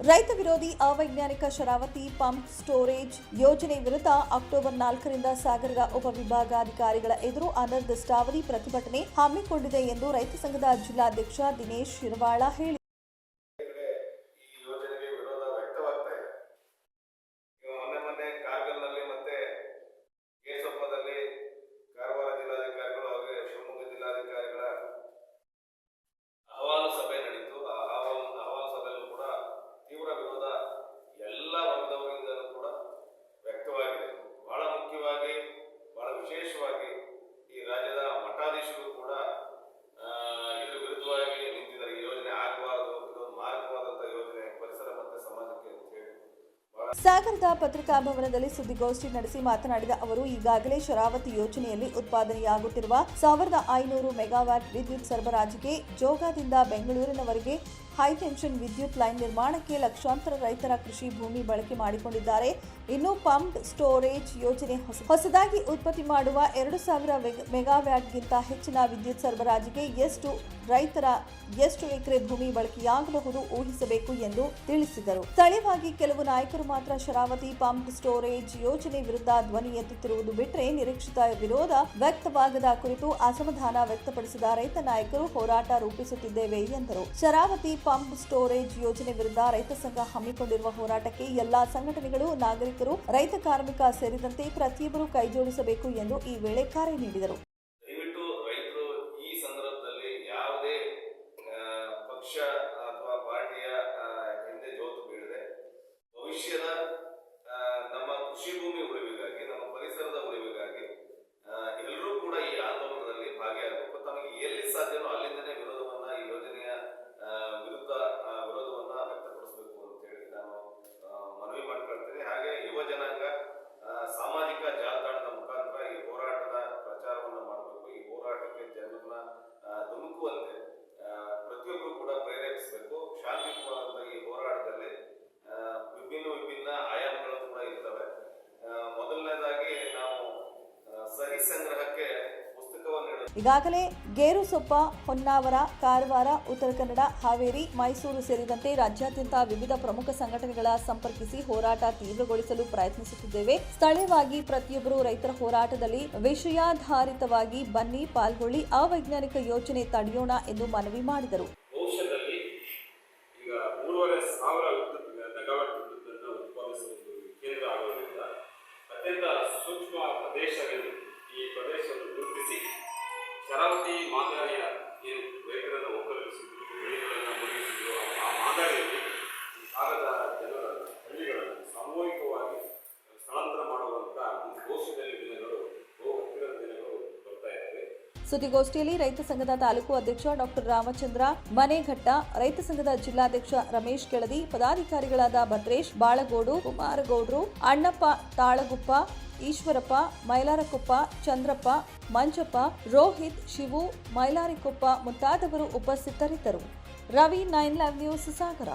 ರೈತ ವಿರೋಧಿ ಅವೈಜ್ಞಾನಿಕ ಶರಾವತಿ ಪಂಪ್ ಸ್ಟೋರೇಜ್ ಯೋಜನೆ ವಿರುದ್ಧ ಅಕ್ಟೋಬರ್ ನಾಲ್ಕರಿಂದ ಸಾಗರದ ಉಪವಿಭಾಗಾಧಿಕಾರಿಗಳ ಎದುರು ಅನಿರ್ದಿಷ್ಟಾವಧಿ ಪ್ರತಿಭಟನೆ ಹಮ್ಮಿಕೊಂಡಿದೆ ಎಂದು ರೈತ ಸಂಘದ ಜಿಲ್ಲಾಧ್ಯಕ್ಷ ದಿನೇಶ್ ಶಿರವಾಳ ಹೇಳಿದರು ಸಾಗರದ ಪತ್ರಿಕಾ ಭವನದಲ್ಲಿ ಸುದ್ದಿಗೋಷ್ಠಿ ನಡೆಸಿ ಮಾತನಾಡಿದ ಅವರು, ಈಗಾಗಲೇ ಶರಾವತಿ ಯೋಜನೆಯಲ್ಲಿ ಉತ್ಪಾದನೆಯಾಗುತ್ತಿರುವ ಸಾವಿರದ ಐನೂರು ಮೆಗಾವ್ಯಾಟ್ ವಿದ್ಯುತ್ ಸರಬರಾಜಿಗೆ ಜೋಗದಿಂದ ಬೆಂಗಳೂರಿನವರೆಗೆ ಹೈಟೆನ್ಷನ್ ವಿದ್ಯುತ್ ಲೈನ್ ನಿರ್ಮಾಣಕ್ಕೆ ಲಕ್ಷಾಂತರ ರೈತರ ಕೃಷಿ ಭೂಮಿ ಬಳಕೆ ಮಾಡಿಕೊಂಡಿದ್ದಾರೆ. ಇನ್ನು ಪಂಪ್ ಸ್ಟೋರೇಜ್ ಯೋಜನೆ ಹೊಸ- ಹೊಸದಾಗಿ ಉತ್ಪತ್ತಿ ಮಾಡುವ ಎರಡು ಸಾವಿರ ಮೆಗಾವ್ಯಾಟ್ಗಿಂತ ಹೆಚ್ಚಿನ ವಿದ್ಯುತ್ ಸರಬರಾಜಿಗೆ ಎಷ್ಟು ರೈತರ, ಎಷ್ಟು ಎಕರೆ ಭೂಮಿ ಬಳಕೆಯಾಗಬಹುದು ಊಹಿಸಬೇಕು ಎಂದು ತಿಳಿಸಿದರು. ಸ್ಥಳೀಯವಾಗಿ ಕೆಲವು ನಾಯಕರು ಮಾತ್ರ ಶರಾವತಿ ಪಂಪ್ ಸ್ಟೋರೇಜ್ ಯೋಜನೆ ವಿರುದ್ಧ ಧ್ವನಿ ಎತ್ತುತ್ತಿರುವುದು ಬಿಟ್ಟರೆ ನಿರೀಕ್ಷಿತ ವಿರೋಧ ವ್ಯಕ್ತವಾಗದ ಕುರಿತು ಅಸಮಾಧಾನ ವ್ಯಕ್ತಪಡಿಸಿದ ರೈತ ನಾಯಕರು ಹೋರಾಟ ರೂಪಿಸುತ್ತಿದ್ದೇವೆ ಎಂದರು. ಶರಾವತಿ ಪಂಪ್ ಸ್ಟೋರೇಜ್ ಯೋಜನೆ ವಿರುದ್ಧ ರೈತ ಸಂಘ ಹಮ್ಮಿಕೊಂಡಿರುವ ಹೋರಾಟಕ್ಕೆ ಎಲ್ಲಾ ಸಂಘಟನೆಗಳು, ನಾಗರಿಕರು, ರೈತ ಕಾರ್ಮಿಕ ಸೇರಿದಂತೆ ಪ್ರತಿಯೊಬ್ಬರು ಕೈಜೋಡಿಸಬೇಕು ಎಂದು ಈ ವೇಳೆ ಕರೆ ನೀಡಿದರು. ಕೃಷಿ ಉಳಿವಿಗಾಗಿ, ನಮ್ಮ ಪರಿಸರದ ಉಳಿವಿಗಾಗಿ ಎಲ್ಲರೂ ಕೂಡ ಈ ಆಂದೋಲನದಲ್ಲಿ ಭಾಗಿಯಾಗಬೇಕು. ತಮಗೆ ಎಲ್ಲಿ ಸಾಧ್ಯವೋ ಅಲ್ಲಿಂದನೇ ವಿರೋಧವನ್ನ, ಈ ಯೋಜನೆಯ ವಿರುದ್ಧ ವಿರೋಧವನ್ನ ವ್ಯಕ್ತಪಡಿಸಬೇಕು ಅಂತ ಹೇಳಿ ನಾನು ಮನವಿ ಮಾಡ್ಕೊಳ್ತೀನಿ. ಹಾಗೆ ಯುವ ಜನಾಂಗ ಸಾಮಾಜಿಕ ಜಾಲತಾಣದ ಮುಖಾಂತರ ಈ ಹೋರಾಟದ ಪ್ರಚಾರವನ್ನು ಮಾಡಬೇಕು. ಈ ಹೋರಾಟಕ್ಕೆ ಜನರನ್ನ ಧುಮುಕುವಂತೆ ಈಗಾಗಲೇ ಗೇರುಸೊಪ್ಪ ಹೊನ್ನಾವರ ಕಾರವಾರ ಉತ್ತರ ಕನ್ನಡ ಹಾವೇರಿ ಮೈಸೂರು ಸೇರಿದಂತೆ ರಾಜ್ಯಾದ್ಯಂತ ವಿವಿಧ ಪ್ರಮುಖ ಸಂಘಟನೆಗಳ ಸಂಪರ್ಕಿಸಿ ಹೋರಾಟ ತೀವ್ರಗೊಳಿಸಲು ಪ್ರಯತ್ನಿಸುತ್ತಿದ್ದೇವೆ. ಸ್ಥಳೀಯವಾಗಿ ಪ್ರತಿಯೊಬ್ಬರು ರೈತರ ಹೋರಾಟದಲ್ಲಿ ವಿಷಯಾಧಾರಿತವಾಗಿ ಬನ್ನಿ ಪಾಲ್ಗೊಳ್ಳಿ ಅವೈಜ್ಞಾನಿಕ ಯೋಜನೆ ತಡೆಯೋಣ ಎಂದು ಮನವಿ ಮಾಡಿದರು. ಅತ್ಯಂತ ಸೂಕ್ಷ್ಮ ಪ್ರದೇಶವೆಂದು ಈ ಪ್ರದೇಶವನ್ನು ಗುರುತಿಸಿ. ಶರಾವತಿ ಮಾದರಿಯ ಏನು? ಸುದ್ದಿಗೋಷ್ಠಿಯಲ್ಲಿ ರೈತ ಸಂಘದ ತಾಲೂಕು ಅಧ್ಯಕ್ಷ ಡಾಕ್ಟರ್ ರಾಮಚಂದ್ರ ಮನೆಘಟ್ಟ ರೈತ ಸಂಘದ ಜಿಲ್ಲಾಧ್ಯಕ್ಷ ರಮೇಶ್ ಕೆಳದಿ, ಪದಾಧಿಕಾರಿಗಳಾದ ಭದ್ರೇಶ್ ಬಾಳಗೋಡು, ಕುಮಾರಗೌಡ್ರು, ಅಣ್ಣಪ್ಪ ತಾಳಗುಪ್ಪ, ಈಶ್ವರಪ್ಪ, ಮೈಲಾರಕೊಪ್ಪ, ಚಂದ್ರಪ್ಪ, ಮಂಜಪ್ಪ, ರೋಹಿತ್, ಶಿವು, ಮೈಲಾರಿಕೊಪ್ಪ ಮುಂತಾದವರು ಉಪಸ್ಥಿತರಿದ್ದರು. Ravi nine live news, Sagara.